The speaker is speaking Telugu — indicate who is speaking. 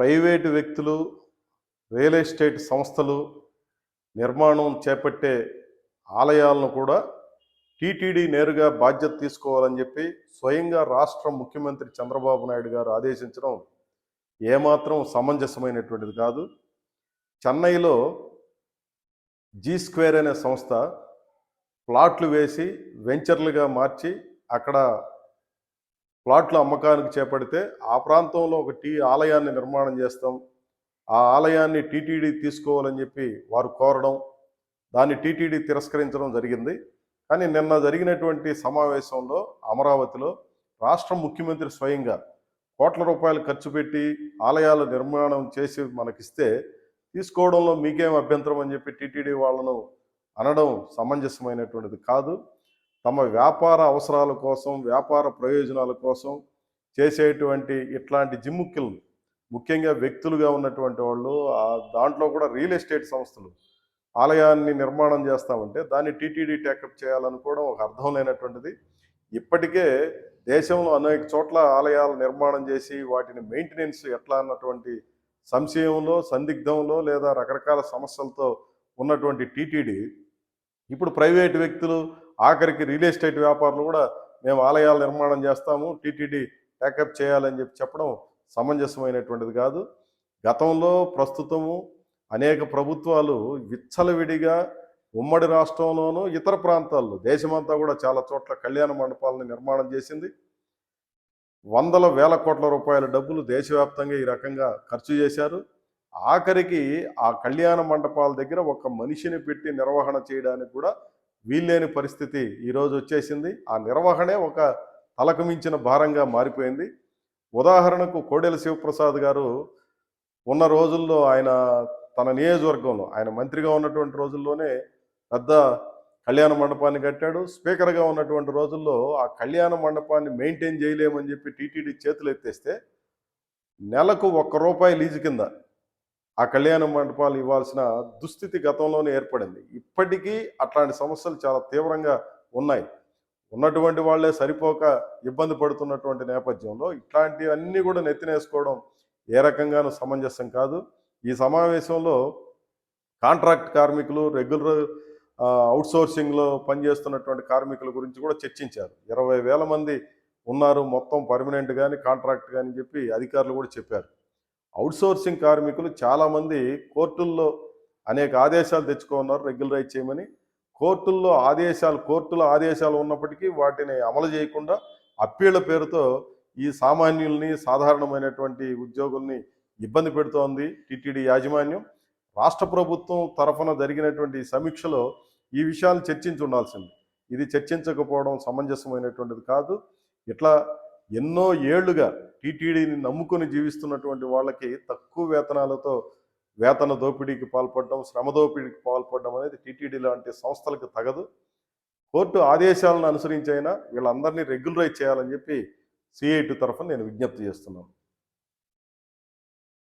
Speaker 1: ప్రైవేటు వ్యక్తులు రియల్ ఎస్టేట్ సంస్థలు నిర్మాణం చేపట్టే ఆలయాలను కూడా టీటీడీ నేరుగా బాధ్యత తీసుకోవాలని చెప్పి స్వయంగా రాష్ట్ర ముఖ్యమంత్రి చంద్రబాబు నాయుడు గారు ఆదేశించడం ఏమాత్రం సమంజసమైనటువంటిది కాదు. చెన్నైలో జీ స్క్వేర్ అనే సంస్థ ప్లాట్లు వేసి వెంచర్లుగా మార్చి అక్కడ ప్లాట్లు అమ్మకానికి చేపడితే ఆ ప్రాంతంలో ఒక టీ ఆలయాన్ని నిర్మాణం చేస్తాం. ఆ ఆలయాన్ని టీటీడీ తీసుకోవాలని చెప్పి వారు కోరడం దాన్ని టీటీడీ తిరస్కరించడం జరిగింది. కానీ నిన్న జరిగినటువంటి సమావేశంలో అమరావతిలో రాష్ట్ర ముఖ్యమంత్రి స్వయంగా కోట్ల రూపాయలు ఖర్చు పెట్టి ఆలయాల నిర్మాణం చేసి మనకిస్తే తీసుకోవడంలో మీకేం అభ్యంతరం అని చెప్పి టీటీడీ వాళ్ళను అనడం సమంజసమైనటువంటిది కాదు. తమ వ్యాపార అవసరాల కోసం వ్యాపార ప్రయోజనాల కోసం చేసేటువంటి ఇట్లాంటి జిమ్ముక్కిలు ముఖ్యంగా వ్యక్తులుగా ఉన్నటువంటి వాళ్ళు దాంట్లో కూడా రియల్ ఎస్టేట్ సంస్థలు ఆలయాన్ని నిర్మాణం చేస్తామంటే దాన్ని టీటీడీ టేకప్ చేయాలనుకోవడం ఒక అర్థం లేనటువంటిది. ఇప్పటికే దేశంలో అనేక చోట్ల ఆలయాలు నిర్మాణం చేసి వాటిని మెయింటెనెన్స్ ఎట్లా అన్నటువంటి సంశయంలో సందిగ్ధంలో లేదా రకరకాల సమస్యలతో ఉన్నటువంటి టీటీడీ ఇప్పుడు ప్రైవేట్ వ్యక్తులు ఆఖరికి రియల్ ఎస్టేట్ వ్యాపారులు కూడా మేము ఆలయాల నిర్మాణం చేస్తాము టీటీడీ టేకప్ చేయాలని చెప్పి చెప్పడం సమంజసమైనటువంటిది కాదు. గతంలో ప్రస్తుతము అనేక ప్రభుత్వాలు విచ్చలవిడిగా ఉమ్మడి రాష్ట్రంలోనూ ఇతర ప్రాంతాల్లో దేశమంతా కూడా చాలా చోట్ల కళ్యాణ మండపాలను నిర్మాణం చేసింది. వందల వేల కోట్ల రూపాయల డబ్బులు దేశవ్యాప్తంగా ఈ రకంగా ఖర్చు చేశారు. ఆఖరికి ఆ కళ్యాణ మండపాల దగ్గర ఒక మనిషిని పెట్టి నిర్వహణ చేయడానికి కూడా వీల్లేని పరిస్థితి ఈరోజు వచ్చేసింది. ఆ నిర్వహణే ఒక తలకు మించిన భారంగా మారిపోయింది. ఉదాహరణకు కోడెల శివప్రసాద్ గారు ఉన్న రోజుల్లో ఆయన తన నియోజకవర్గంలో ఆయన మంత్రిగా ఉన్నటువంటి రోజుల్లోనే పెద్ద కళ్యాణ మండపాన్ని కట్టాడు. స్పీకర్గా ఉన్నటువంటి రోజుల్లో ఆ కళ్యాణ మండపాన్ని మెయింటైన్ చేయలేమని చెప్పి టీటీడీ చేతులు ఎత్తేస్తే నెలకు ఒక్క రూపాయి లీజు కింద ఆ కళ్యాణ మండపాలు ఇవ్వాల్సిన దుస్థితి గతంలోనే ఏర్పడింది. ఇప్పటికీ అట్లాంటి సమస్యలు చాలా తీవ్రంగా ఉన్నాయి. ఉన్నటువంటి వాళ్ళే సరిపోక ఇబ్బంది పడుతున్నటువంటి నేపథ్యంలో ఇట్లాంటివన్నీ కూడా నెత్తినేసుకోవడం ఏ రకంగానూ సమంజసం కాదు. ఈ సమావేశంలో కాంట్రాక్ట్ కార్మికులు రెగ్యులర్ అవుట్సోర్సింగ్లో పనిచేస్తున్నటువంటి కార్మికుల గురించి కూడా చర్చించారు. ఇరవై వేల మంది ఉన్నారు మొత్తం పర్మనెంట్ కానీ కాంట్రాక్ట్ కానీ చెప్పి అధికారులు కూడా చెప్పారు. అవుట్సోర్సింగ్ కార్మికులు చాలామంది కోర్టుల్లో అనేక ఆదేశాలు తెచ్చుకున్నారు రెగ్యులరైజ్ చేయమని. కోర్టుల్లో ఆదేశాలు కోర్టుల ఆదేశాలు ఉన్నప్పటికీ వాటిని అమలు చేయకుండా అప్పీళ్ళ పేరుతో ఈ సామాన్యుల్ని సాధారణమైనటువంటి ఉద్యోగుల్ని ఇబ్బంది పెడుతోంది టిటిడి యాజమాన్యం. రాష్ట్ర ప్రభుత్వం తరఫున జరిగినటువంటి సమీక్షలో ఈ విషయాలు చర్చించి ఉండాల్సింది ఇది చర్చించకపోవడం సమంజసమైనటువంటిది కాదు. ఇట్లా ఎన్నో ఏళ్ళుగా టీటీడీని నమ్ముకొని జీవిస్తున్నటువంటి వాళ్ళకి తక్కువ వేతనాలతో వేతన దోపిడీకి పాల్పడడం శ్రమ దోపిడీకి పాల్పడడం అనేది టీటీడీ లాంటి సంస్థలకు తగదు. కోర్టు ఆదేశాలను అనుసరించైనా వీళ్ళందరినీ రెగ్యులరైజ్ చేయాలని చెప్పి సిఐటి తరఫున నేను విజ్ఞప్తి చేస్తున్నాను.